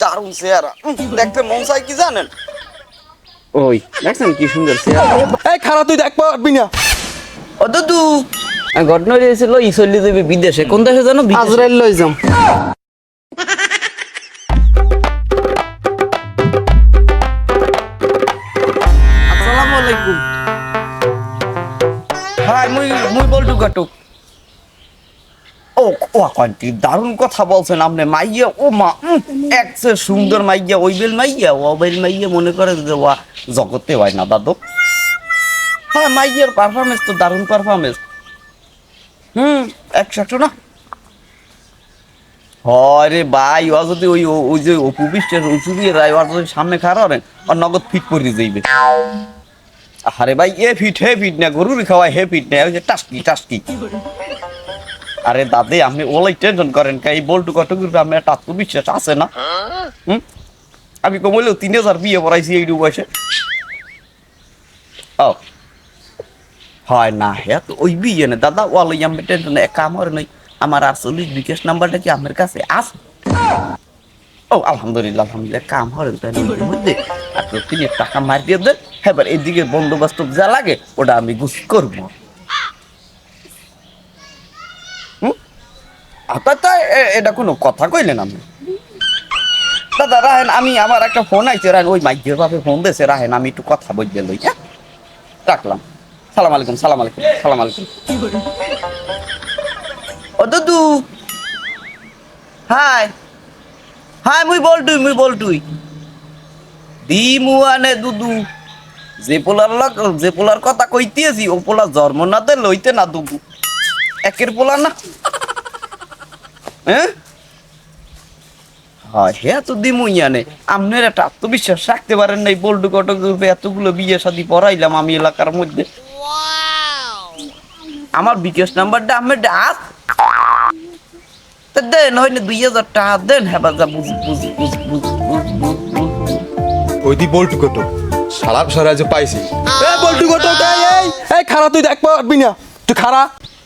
দারুণ চেহারা। দেখতে মন চাই কি জানেন? ওই দেখছেন কি সুন্দর চেহারা? এই খারাপ তুই দেখ পারবি না। ও দাদু। ঘটনা হয়েছিল ই চলে যাবে বিদেশে। কোন দেশে জানো? বিদেশে। আজরাইল লই যাম। আসসালামু আলাইকুম। হাই মুই মুই বলটু কাটুক। ও দারুণ কথা বলছেন আপনি, মাইয়া, ও মা সুন্দর মাইয়া ওই বেল মাইয়া, ও বেল মাইয়া মনে করে যে ওয়া জগতে হয় না, দাদু। হ্যাঁ মাইয়ার পারফরমেন্স তো দারুণ পারফরমেন্স হুম একশো একশো না? হয় রে ভাই, ও যদি ওই ওই যে উঁচু দিয়ে রায় যদি সামনে হয় আর নগদ ফিট করে যাইবে। আরে ভাই, এ ফিট, হে ফিট না, গরুর খাওয়ায় হে ফিট না, ওই যে টাস্কি টাস্কি। আরে দাদে আপনি ওলাই টেনশন করেন কা? এই বল্টু কত করবে আমি একটা আত্মবিশ্বাস আছে না? আমি কমলেও তিন হাজার বিয়ে পড়াইছি এই বয়সে। ও। হয় না হ্যাঁ তো ওই বিয়ে না। দাদা ওয়ালাই আমি টেনশন এক কাম করে নাই। আমার আসলে বিকাশ নাম্বারটা কি আমার কাছে আস? ও আলহামদুলিল্লাহ আলহামদুলিল্লাহ কাম হরেন তাই না, মধ্যে আপনি তিনি টাকা মার দিয়ে দেন। এবার এদিকে বন্দোবস্ত যা লাগে ওটা আমি গুছ করব। আপাতত এ- এটা কোনো কথা কইলেন আপনি? দাদা, রাহেন, আমি আমার একটা ফোন আইছে, রাহেন, ওই মাইকের ভাবে ফোন দিয়েছে, রাহেন, আমি একটু কথা বলতে লই হ্যাঁ? রাখলাম। সালাম আলাইকুম সালাম আলাইকুম সালাম আলাইকুম। ও দাদু। হাই। হাই, মুই বলটুই মুই বলটুই। দি মুয়ানে দুদু। যে পোলার যে পোলার কথা কইতেছি, ও পোলা জন্ম না লইতে না দুদু একের পোলা না। সারা বল্টু তুই না। তুই খারা।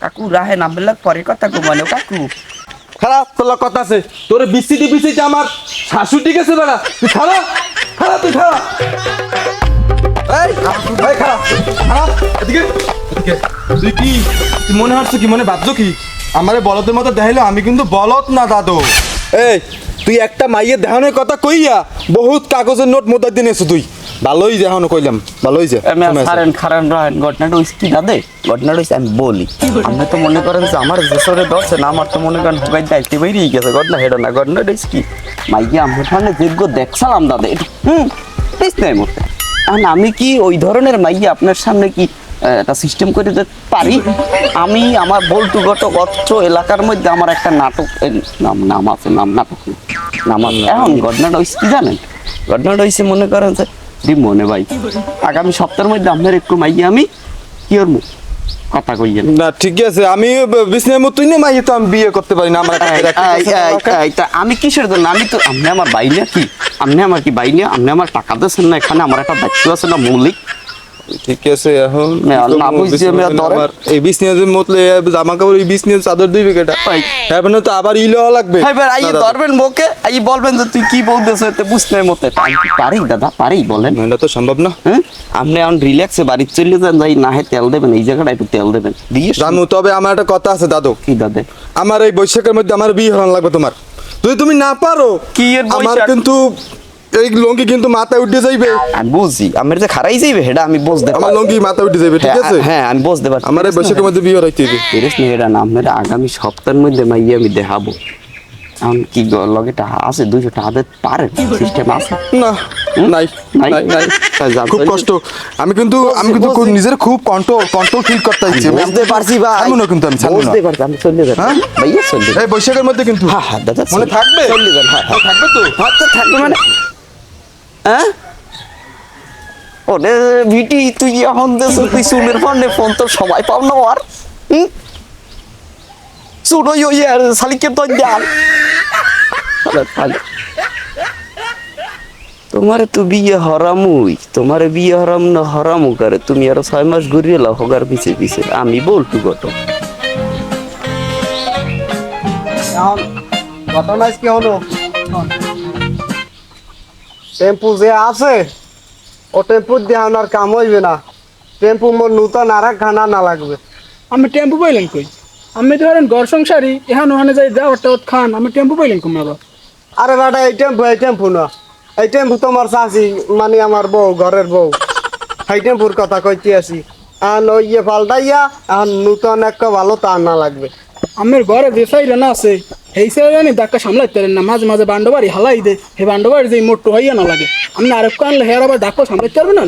কাকু রাহে নাম্বার পরে কথা মানে, কাকু। খারাপ, তোর কথা আছে। তোর বিসিটি বিসিটি আমার শাশুড়ি গেছে বেড়া তুই খারাপ খারাপ। তুই খারাপ তুই কি, তুই মনে হচ্ছে কি, মনে ভাবছ কি? আমারে বলদের মতো দেখাইলো আমি কিন্তু বলত না, দাদু। এই, তুই একটা মাইয়ের দেখানোর কথা কইয়া বহুত কাগজের নোট মোদার দিন এসো তুই। ভালোই দেখানো কইলাম ভালোই যে আমি খারেন খারেন রাহেন ঘটনাটা হইছে কি দাদে ঘটনাটা হইছে আমি বলি। আপনি তো মনে করেন যে আমার জেসরে ধরছে না আমার তো মনে করেন ঢুকাই দাইতে বেরিয়ে গেছে ঘটনা হেডো না ঘটনাটা হইছে কি? মাইকে আমার সামনে যোগ্য দেখছিলাম দাদা একটু হুম বেশ নাই মতে এখন আমি কি ওই ধরনের মাইয়া আপনার সামনে কি একটা সিস্টেম করে দিতে পারি? আমি আমার বল্টুগত অত্র এলাকার মধ্যে আমার একটা নাটক নাম নাম আছে নাম নাটক। নাম আছে। এখন ঘটনাটা হইছে কি জানেন? ঘটনাটা হইছে মনে করেন যে দি মনে ভাই? আগামী সপ্তাহের মধ্যে আপনার একটু মাইয়ে আমি কি করব? কথা কইয়েন। না ঠিক আছে আমি বিষ্ণু মতো নিয়ে মাইয়ে তো আমি বিয়ে করতে পারি না আমার আমি কিসের জন্য? আমি তো আপনি আমার বাই না কি? আপনি আমার কি ভাই না? আপনি আমার টাকা দিয়েছেন না এখানে? আমার একটা দায়িত্ব আছে না মৌলিক? ঠিক আছে এখন না, না বুঝছি আমি আর ধরেন। আমার এই মতলে জামা কাপড় এই বিষ্ণু চাদর দুই কেটা? এই। তো আবার ইলো লাগবে। আই ধরবেন আই বলবেন যে তুই কি বলতেছ এতে বুঝতে মতে। পারি দাদা পারি বলেন। এটা তো সম্ভব না। হ্যাঁ? আপনি এখন রিল্যাক্সে বাড়ি চলে যান যাই না তেল দেবেন এই জায়গাটা একটু তেল দেবেন। দিয়ে জানু তবে আমার একটা কথা আছে দাদু। কি দাদা? আমার এই বৈশাখের মধ্যে আমার বিয়ে হওয়ার লাগবে তোমার। যদি তুমি না পারো কি এর আমার কিন্তু এই লঙ্গি কিন্তু মাথায় উঠে যাইবে। আমি বুঝছি আমার যে খারাই যাইবে সেটা আমি বুঝতে আমার পারি লঙ্গি মাথায় উঠে যাবে ঠিক হ্যাঁ, আছে? হ্যাঁ আমি বুঝতে পারছি। আমার বৈশাখের মধ্যে বিয়ে রাখতে হবে। তিরিশ নিয়ে এটা নাম মেরে আগামী সপ্তাহের মধ্যে মাইয়ে আমি দেখাবো। এখন কি লগে টাকা আছে দুইশো টাকা পারেন সিস্টেম আছে? না নাই নাই? নাই খুব কষ্ট। আমি কিন্তু আমি কিন্তু নিজের খুব কন্ট্রোল কন্ট্রোল ফিল করতে চাইছি বুঝতে পারছি ভাই। ছাড়বো না কিন্তু আমি ছাড়বো বুঝতে পারছি আমি চলে যাব হ্যাঁ? ভাইয়া চলে এই বৈশাখের মধ্যে কিন্তু। হ্যাঁ হ্যাঁ দাদা মনে থাকবে? চলে যান হ্যাঁ হ্যাঁ। থাকবে তো? হ্যাঁ থাকবে মানে হ্যাঁ? ওরে তুই এখন তুই শুনের ফোনে ফোন তো সবাই পাও না আর? হুম? ওই আর তোমার তো বিয়ে হরামুই, তোমার বিয়ে হরাম না হরামু করে? তুমি আরও ছয় মাস ঘুরিয়ে লাও, হগার পিছে পিছে। আমি বলটু গত ঘটনা কি হলো। টেম্পু যে আছে ও টেম্পু দিয়ে আমার কাম হইবে না। টেম্পু মোর নূতন আর এক খানা না লাগবে। আমি টেম্পু পাইলেন কই? আমি ধরেন ঘর সংসারী এখান ওখানে যাই দেওয়ার টেওয়ার খান আমি টেম্পু পাইলেন কম আবার আরে বেটা এই টেম্পু এই টেম্পু না। এই টেম্পু তোমার চাষি মানে আমার বউ ঘরের বউ। এই টেম্পুর কথা কইতে আছি এখন ওই ইয়ে পাল্টাইয়া এখন নূতন একটা ভালো তার না লাগবে। আমার ঘরে যে সাইডে না আছে সেই সাইডে আমি ধাক্কা সামলাইতে পারেন না। মাঝে মাঝে বান্ডবাড়ি হালাই দে সেই বান্ডবাড়ি যে মোট্টো হইয়া না লাগে। আমি আরেকটু আনলে হেয়ার আবার ধাক্কা সামলাইতে পারবে না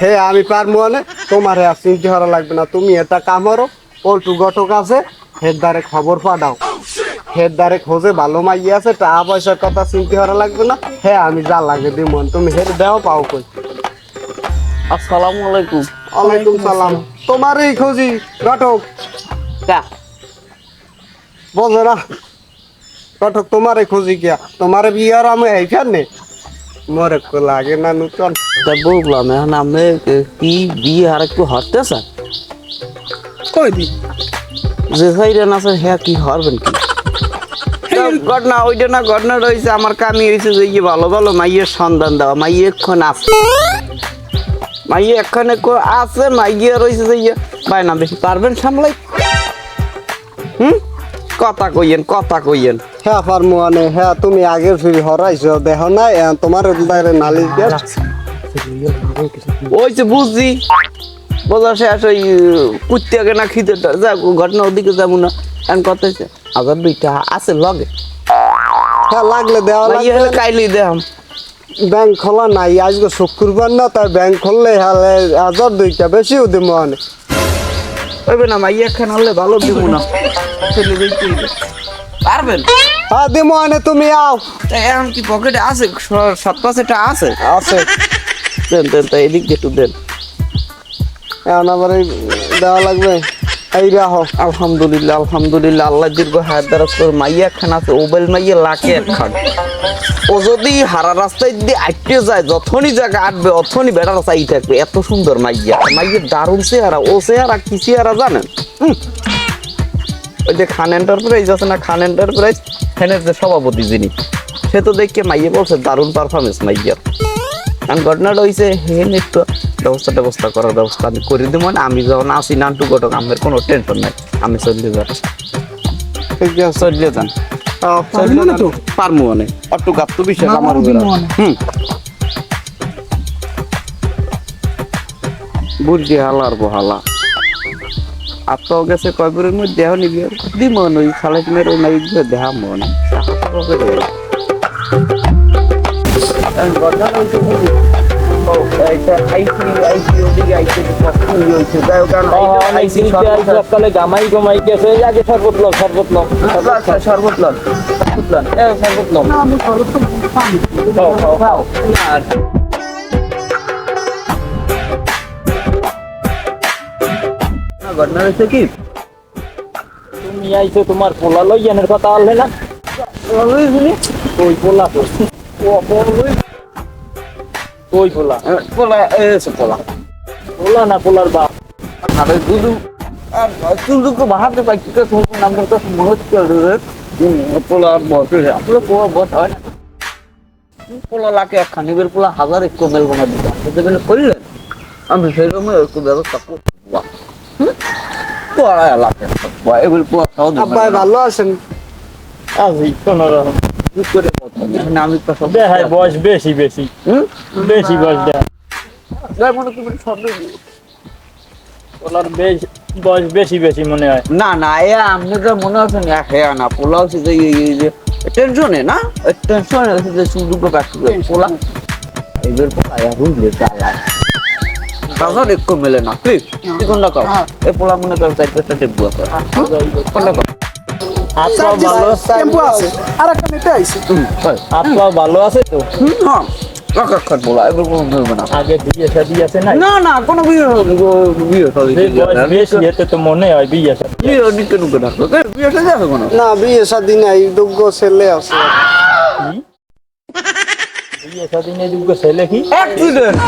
হে আমি পারব মানে? তোমার আর চিন্তা করা লাগবে না। তুমি এটা কামড়ো। পল্টু ঘটক আছে। হের দ্বারে খবর পাঠাও। হের দ্বারে খোঁজে ভালো মাইয়া আছে। টাকা পয়সার কথা চিন্তা করা লাগবে না। হ্যাঁ আমি যা লাগে দিব তুমি হের দেও পাও কই? আসসালামু আলাইকুম। ওয়ালাইকুম সালাম। তোমারই খোঁজি ঘটক। কা বোঝে না ঘটক তোমারে খুঁজি কিয়া। তোমারে বিয়ার আমি এইখানে মরে কো লাগে না নূতন। তা বুঝলাম এখন আমি কি বিয়ে আর একটু হরতে চান কই দি? যে সাইডে না আছে হ্যাঁ কি হরবেন কি? ঘটনা ওইটা না ঘটনা রয়েছে আমার কামি হয়েছে যে ইয়ে ভালো ভালো মাইয়ের সন্ধান দেওয়া মাইয়ে এক্ষণ আছে। মাইয়ে এখানে আছে মাইয়ে রয়েছে যে ইয়ে ভাই না বেশি পারবেন সামলাই। হুম? কথা কইয়েন কথা কইয়েন। হ্যাঁ পারমু মানে হ্যাঁ তুমি আগের ফিরি হরাইছো দেখো না তোমার বাইরে নালিশ দিয়ে ওই যে বুঝছি বোঝা শেষ ওই কুত্তিয়াকে না খিদে যা ঘটনা ওদিকে যাব না এখন কথা আবার দুইটা আছে লগে। হ্যাঁ লাগলে দেওয়া লাগবে। কাইলি দেখাম ব্যাংক খোলা নাই আজকে শুক্রবার না তাই ব্যাংক খুললে হলে হাজার দুইটা বেশিও দিব মানে ওইবে না মাইয়া খান হলে ভালো দিব না। ছেলে দেখতে পারবেন? হ্যাঁ দিব মানে তুমি আও। এখন কি পকেটে আছে? সাত পাঁচটা আছে? আছে। দেন দেন তা এদিক দিয়ে একটু দেন। এখন আবার এই দেওয়া লাগবে। এই রাহো। আলহামদুলিল্লাহ আলহামদুলিল্লাহ আল্লাহ দীর্ঘ হায়াত দ্বারা মাইয়া খান আছে ওবেল মাইয়া লাখে এক খান। ও যদি হারা রাস্তায় দিয়ে আটকে যায় যখনই জায়গা আটবে অথনই বেড়ার চাই থাকবে। এত সুন্দর মাইয়া। মাইয়ের দারুণ চেহারা। ও চেহারা কি চেহারা জানেন। ওই যে খান এন্টারপ্রাইজ আছে না খান এন্টারপ্রাইজ? খানের যে সভাপতি যিনি সে তো দেখে মাইয়ে বলছে দারুণ পারফরমেন্স মাইয়ার। কারণ ঘটনাটা হয়েছে হেন একটু ব্যবস্থা ব্যবস্থা করার ব্যবস্থা আমি করে দেবো মানে আমি যখন আসি নান্টু ঘটক আমার কোনো টেনশন নাই। আমি চলে আছে। চলে যান। না তো? পারমু মানে। অট্টু গাপ্তু বিষয় না, আমার। মনে। হুম। বুদ্ধি হালার বহালা। আপনার গেছে মধ্যে দেহ নিবি দি মন ওই খালে কিনে ওই নাই। দেহা মন গামাই গমাই গেছে। আগে শরবত লম শরবত লম শরবত লন শরবত লম খাও খাও খাও। ঘটনা হয়েছে কি? তুমি আইছো তোমার পোলা লইয়ানের কথা আনলে না? ওই পোলা তো। ও পোলা। পোলা পোলা এসে পোলা। পোলা না পোলার বাপ? আরে দুদু তুই তো বাহাতে পাই কি তো নাম তো মনে হচ্ছে রে পোলা আসলে হয়। না পোলা লাকে এক খানিবের পোলা হাজার একটু করলেন। আমি সেরকম একটু ব্যবস্থা করব। এবার খাওয়া ভালো আছেন? আজি কোন রকম। করে? আমি তো দেখায় বয়স বেশি বেশি। বেশি বয়স দেয় মনে করবেন সব পোলার বেশ বয়স বেশি বেশি মনে হয়। না না এ মনে হচ্ছে না হ্যাঁ না। পোলা হচ্ছে যে এই- এই যে টেনশনে না? টেনশনে হচ্ছে যে সুযোগ ব্যক্ত পোলা? এবার পোলা আর চালা বাজার একটু মেলে না তুই কোনটা কর। এ পোলা মনে কর আছে কোনটা কর। হাত পা ভালো টেম্পু আছে। আর একটা আইছি। পা ভালো আছে তো? হ্যাঁ আগে বিয়ে শাদি আছে না না না কোনো বিয়ে তো মনে হয় শাদি কোনো? না বিয়ে শাদি নাই যোগ্য ছেলে আছে। বিয়ে শাদি নেই যোগ্য ছেলে কি? অ্যাক্সিডেন্ট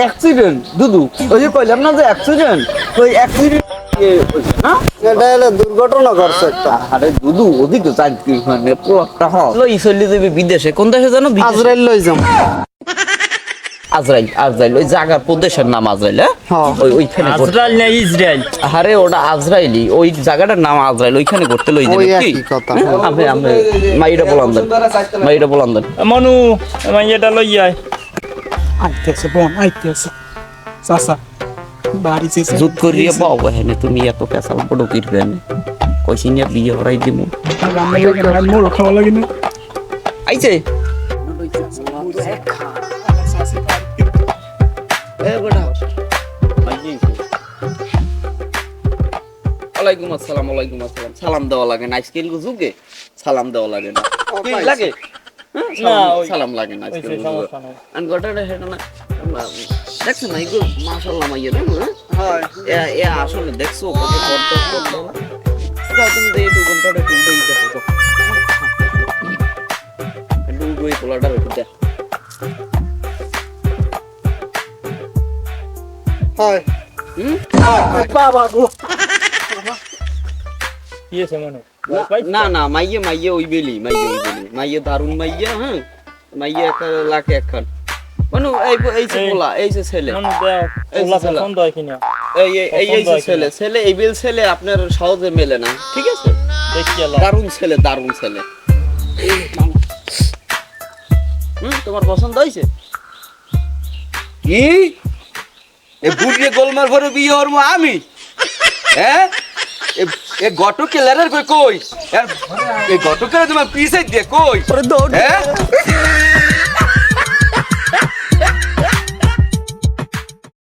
অ্যাক্সিডেন্ট দুদু। ওই যে কইলাম না যে অ্যাক্সিডেন্ট ওই অ্যাক্সিডেন্ট এটা হলে দুর্ঘটনা করছে একটা আরে দুদু ওদিক তো চাকরি মানে প্লটটা হ লই চলে যাবে বিদেশে কোন দেশে জানো আজরাইল লই যাম আজরাইল আজরাইল ওই জায়গার প্রদেশের নাম আজরাইল হ্যাঁ? হ্যাঁ। ওই ওইখানে আজরাইল না ইসরায়েল আরে ওটা আজরাইলি ওই জায়গাটার নাম আজরাইল ওইখানে করতে লই যাবে কি। হ্যাঁ, আমি আমি মাইরা বলাম দেন মাইরা দেন মনু লই আয় আইতেছে বোন আইতেছে চাচা করিয়ে পাও হেনে তুমি এত পেশাল বড় কইছি নিয়ে বিয়ে হরাই দিমু। লাগে না মোর খাওয়া লাগে না আইছে। ওয়ালাইকুম আসসালাম ওয়ালাইকুম আসসালাম। সালাম দেওয়া লাগে না আজকাল যুগে সালাম দেওয়া লাগে না। লাগে। না, সালাম- লাগে না নাই। আন গটাটা হেটা না দেখছ না এগুলো মাশাআল্লাহ মাইয়া না হ্যাঁ? এ আসলে দেখছ কত না? যাও তুমি তো একটু ঘন্টাটা একটু উঠেই দেখো তো। একটু উঠোই পোলাটার হয়। হুম? বাবা গো। কি আছে মনু? না না মাইয়ে মাইয়ে ওই বেলি মাইয়ে ওই বেলি মাইয়ে দারুণ মাইয়ে হ্যাঁ? মাইয়ে একটা লাখে একখান। মানু এই এই যে পোলা এই যে ছেলে। মনু এই এই এই- যে ছেলে ছেলে এই বিল ছেলে আপনার সহজে মেলে না ঠিক আছে? দারুণ ছেলে দারুণ ছেলে। হুম তোমার পছন্দ হয়েছে? কি? এ বুড়িয়ে গোলমার ভরে বিয়ে হরমো আমি? হ্যাঁ? এ- গটকে লেরার কই কই এ গটকে তোমার পিছে দিয়ে কই হ্যাঁ?